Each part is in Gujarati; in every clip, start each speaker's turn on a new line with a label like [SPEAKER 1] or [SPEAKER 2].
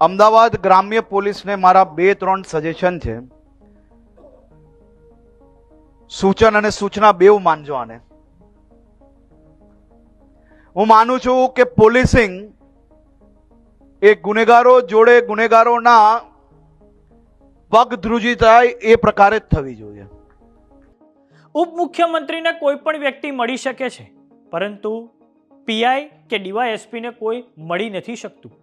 [SPEAKER 1] અમદાવાદ ગ્રામ્ય પોલીસને મારા બે ત્રણ સજેશન છે. સૂચન અને સૂચના બેવ માનજો આને. હું માનું છું કે પોલીસિંગ એ ગુનેગારો જોડે ગુનેગારોના પગ ધ્રુજી થાય એ પ્રકારે જ થવી જોઈએ.
[SPEAKER 2] ઉપમુખ્યમંત્રીને કોઈ પણ વ્યક્તિ મળી શકે છે, પરંતુ પીઆઈ કે ડીવાયએસપીને કોઈ મળી નથી શકતું.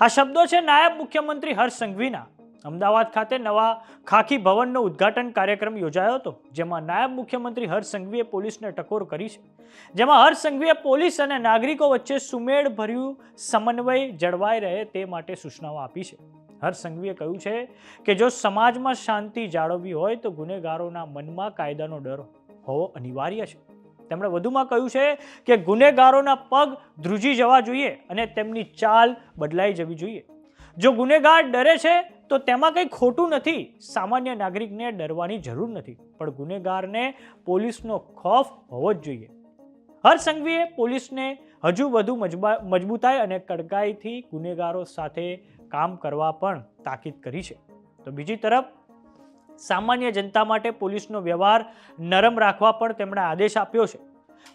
[SPEAKER 2] આ શબ્દો છે નાયબ મુખ્યમંત્રી હર્ષ સંઘવીના. અમદાવાદ ખાતે નવા ખાખી ભવનનો ઉદ્ઘાટન કાર્યક્રમ યોજાયો હતો, જેમાં નાયબ મુખ્યમંત્રી હર્ષ સંઘવીએ પોલીસને ટકોર કરી છે. જેમાં હર્ષ સંઘવીએ પોલીસ અને નાગરિકો વચ્ચે સુમેળભર્યું સમન્વય જળવાઈ રહે તે માટે સૂચનાઓ આપી છે. હર્ષ સંઘવીએ કહ્યું છે કે જો સમાજમાં શાંતિ જાળવવી હોય તો ગુનેગારોના મનમાં કાયદાનો ડર હોવો અનિવાર્ય છે. તેમણે વધુમાં કહ્યું છે કે ગુનેગારોના પગ ધ્રુજી જવા જોઈએ અને તેમની ચાલ બદલાઈ જવી જોઈએ. જો ગુનેગાર ડરે છે, તો તેમાં કંઈ ખોટું નથી. સામાન્ય નાગરિકને ડરવાની જરૂર નથી, પણ ગુનેગારને પોલીસનો ખોફ હોવો જ જોઈએ. હર્ષ સંઘવીએ પોલીસને હજુ વધુ મજબા, મજબૂતાઈ અને કડકાઈથી ગુનેગારો સાથે કામ કરવા પણ તાકીદ કરી છે. તો બીજી તરફ સામાન્ય જનતા માટે પોલીસનો વ્યવહાર નરમ રાખવા પણ તેમણે આદેશ આપ્યો છે.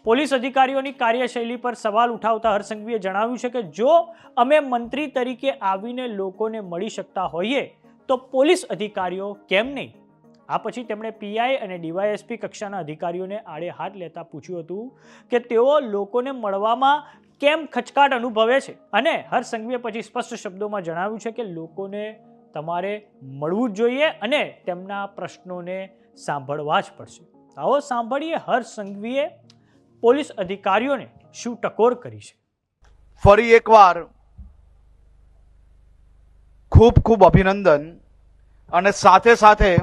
[SPEAKER 2] પોલીસ અધિકારીઓની કાર્યશૈલી પર સવાલ ઉઠાવતા હરસંઘવીએ જણાવ્યું છે કે જો અમે મંત્રી તરીકે આવીને લોકોને મળી શકતા હોઈએ, તો પોલીસ અધિકારીઓ કેમ નહીં? આ પછી તેમણે પીઆઈ અને ડીવાયએસપી કક્ષાના અધિકારીઓને આડે હાથ લેતા પૂછ્યું હતું કે તેઓ લોકોને મળવામાં કેમ ખચકાટ અનુભવે છે. અને હરસંઘવીએ પછી સ્પષ્ટ શબ્દોમાં જણાવ્યું છે કે લોકોને તમારે મળવું જ જોઈએ અને તેમના પ્રશ્નોને સાંભળવા જ પડશે. આવો સાંભળીએ હર્ષ સંઘવીએ પોલીસ અધિકારીઓને શું ટકોર કરી છે.
[SPEAKER 1] ફરી એકવાર ખૂબ ખૂબ અભિનંદન અને સાથે સાથે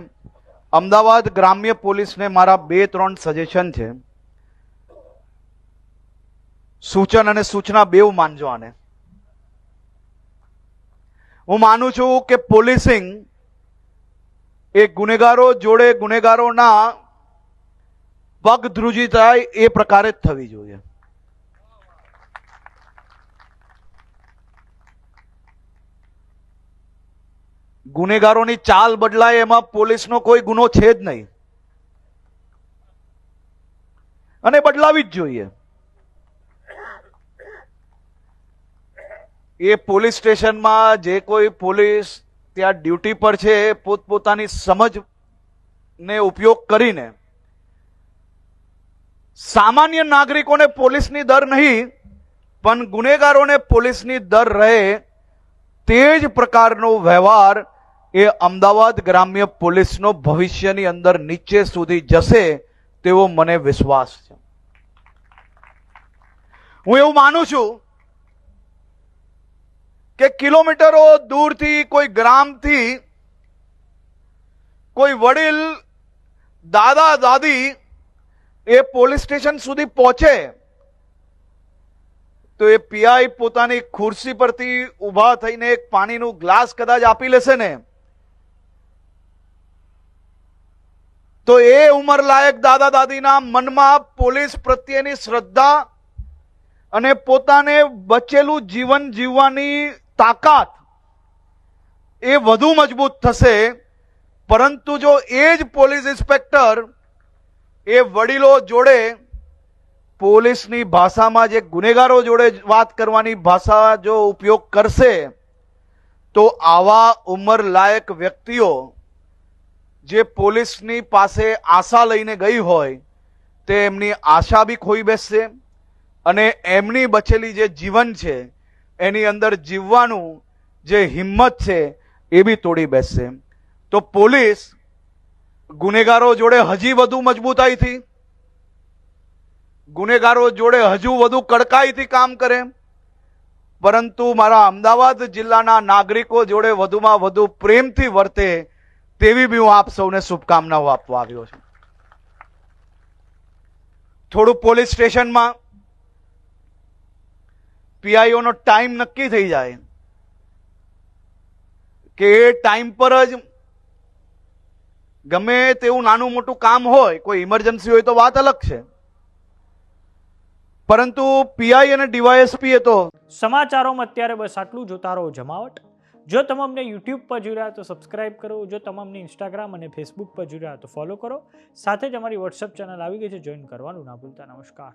[SPEAKER 1] અમદાવાદ ગ્રામ્ય પોલીસને મારા બે ત્રણ સજેશન છે. સૂચન અને સૂચના બેવ માનજો આને. હું માનું છું કે પોલીસિંગ એ ગુનેગારો જોડે ગુનેગારોના પગ ધ્રુજી થાય એ પ્રકારે જ થવી જોઈએ. ગુનેગારોની ચાલ બદલાય એમાં પોલીસનો કોઈ ગુનો છે જ નહીં. અને બદલાવી જ જોઈએ. એ પોલીસ સ્ટેશનમાં જે કોઈ પોલીસ ત્યાં ડ્યુટી પર છે એ પોતપોતાની સમજને ઉપયોગ કરીને સામાન્ય નાગરિકોને પોલીસની દર નહીં, પણ ગુનેગારોને પોલીસની દર રહે તે જ પ્રકારનો વ્યવહાર એ અમદાવાદ ગ્રામ્ય પોલીસનો ભવિષ્યની અંદર નીચે સુધી જશે તેવો મને વિશ્વાસ છે. હું એવું માનું છું કે કિલોમીટરો દૂરથી, કોઈ ગ્રામથી, કોઈ વડીલ, દાદા, દાદી એ પોલીસ સ્ટેશન સુધી પહોંચે, તો એ પીઆઈ પોતાની ખુરશી પરથી ઊભા થઈને એક પાણીનું ગ્લાસ કદાચ આપી લેશે ને, તો એ ઉંમરલાયક દાદા દાદીના મનમાં પોલીસ પ્રત્યેની શ્રદ્ધા અને પોતાને બચેલું જીવન જીવવાની તાકાત એ વધુ મજબૂત થશે, પરંતુ જો એ જ પોલીસ ઇન્સ્પેક્ટર એ વડીલો જોડે પોલીસની ભાષામાં જે ગુનેગારો જોડે વાત કરવાની ભાષા જો ઉપયોગ કરશે, તો આવા ઉંમર લાયક વ્યક્તિઓ જે પોલીસની પાસે આશા લઈને ગઈ હોય, તે એમની આશા બી ખોઈ બેસશે અને એમની બચેલી જે જીવન છે એની અંદર જીવવાનું જે હિંમત છે, એ બી તોડી બેસશે. તો પોલીસ ગુનેગારો જોડે હજી વધુ મજબૂતાઈથી, ગુનેગારો જોડે હજુ વધુ કડકાઈથી કામ કરે. પરંતુ મારા અમદાવાદ જિલ્લાના નાગરિકો જોડે વધુમાં વધુ પ્રેમથી વર્તે તેવી બી હું આપ સૌને શુભકામનાઓ આપવા આવ્યો છું. થોડું પોલીસ સ્ટેશનમાં પીઆઈઓનો ટાઈમ નક્કી થઈ જાય. કે એ ટાઈમ પર જ ગમે તેવું નાનું મોટું કામ હોય, કોઈ ઇમરજન્સી હોય તો વાત અલગ છે. પરંતુ પીઆઈ અને ડીવાયએસપી એ તો
[SPEAKER 2] સમાચારોમાં અત્યારે બસ આટલું જોતા રહો જમાવટ. જો તમામને યુટ્યુબ પર જોઈ રહ્યા તો સબસ્ક્રાઇબ કરો. જો તમામને ઇન્સ્ટાગ્રામ અને ફેસબુક પર જોઈ રહ્યા તો ફોલો કરો. સાથે જ અમારી વોટ્સઅપ ચેનલ આવી ગઈ છે. જોઈન કરવાનું ના ભૂલતા. નમસ્કાર.